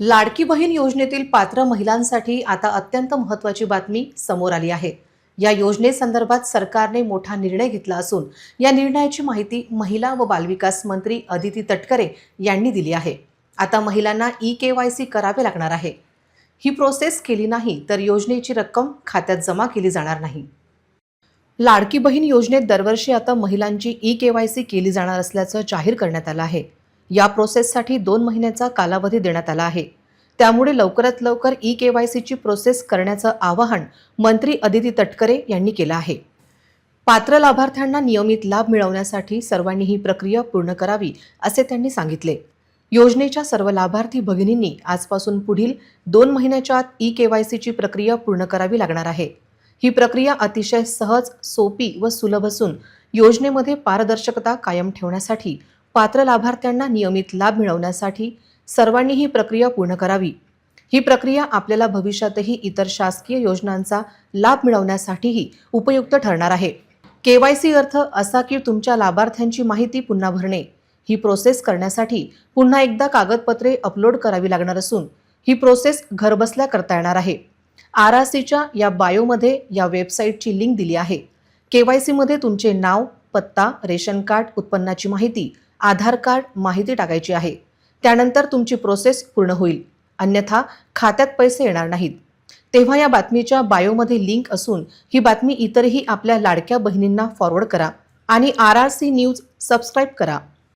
लाडकी बहीण योजनेतील पात्र महिलांसाठी आता अत्यंत महत्त्वाची बातमी समोर आली आहे. या योजनेसंदर्भात सरकारने मोठा निर्णय घेतला असून या निर्णयाची माहिती महिला व बालविकास मंत्री अदिती तटकरे यांनी दिली आहे. आता महिलांना ई के वाय सी करावे लागणार आहे. ही प्रोसेस केली नाही तर योजनेची रक्कम खात्यात जमा केली जाणार नाही. लाडकी बहीण योजनेत दरवर्षी आता महिलांची ई के वाय सी केली जाणार असल्याचं जाहीर करण्यात आलं आहे. या प्रोसेससाठी दोन महिन्याचा कालावधी देण्यात आला आहे. त्यामुळे लवकरात लवकर ई के वाय सीची प्रोसेस करण्याचं आवाहन मंत्री अदिती तटकरे यांनी केलं आहे. पात्र लाभार्थ्यांना नियमित लाभ मिळवण्यासाठी सर्वांनी ही प्रक्रिया पूर्ण करावी असे त्यांनी सांगितले. योजनेच्या सर्व लाभार्थी भगिनींनी आजपासून पुढील दोन महिन्याच्या आत ई के वाय सीची प्रक्रिया पूर्ण करावी लागणार आहे. ही प्रक्रिया अतिशय सहज सोपी व सुलभ असून योजनेमध्ये पारदर्शकता कायम ठेवण्यासाठी पात्र लाभार्थ्यांना नियमित लाभ मिळवण्यासाठी सर्वांनी ही प्रक्रिया पूर्ण करावी. ही प्रक्रिया आपल्याला भविष्यातही इतर शासकीय योजनांचा लाभ मिळवण्यासाठीही उपयुक्त ठरणार आहे. के वाय सी अर्थ असा की तुमच्या लाभार्थ्यांची माहिती पुन्हा भरणे. ही प्रोसेस करण्यासाठी पुन्हा एकदा कागदपत्रे अपलोड करावी लागणार असून ही प्रोसेस घरबसल्या करता येणार आहे. आर आर सीच्या या बायोमध्ये या वेबसाईटची लिंक दिली आहे. के वाय सीमध्ये तुमचे नाव पत्ता रेशन कार्ड उत्पन्नाची माहिती आधार कार्ड माहिती टाकायची आहे. त्यानंतर तुमची प्रोसेस पूर्ण होईल. अन्यथा खात्यात पैसे येणार नाहीत. तेव्हा या बातमीच्या बायोमध्ये लिंक असून ही बातमी इतरही आपल्या लाडक्या बहिणींना फॉरवर्ड करा आणि R R C news subscribe करा.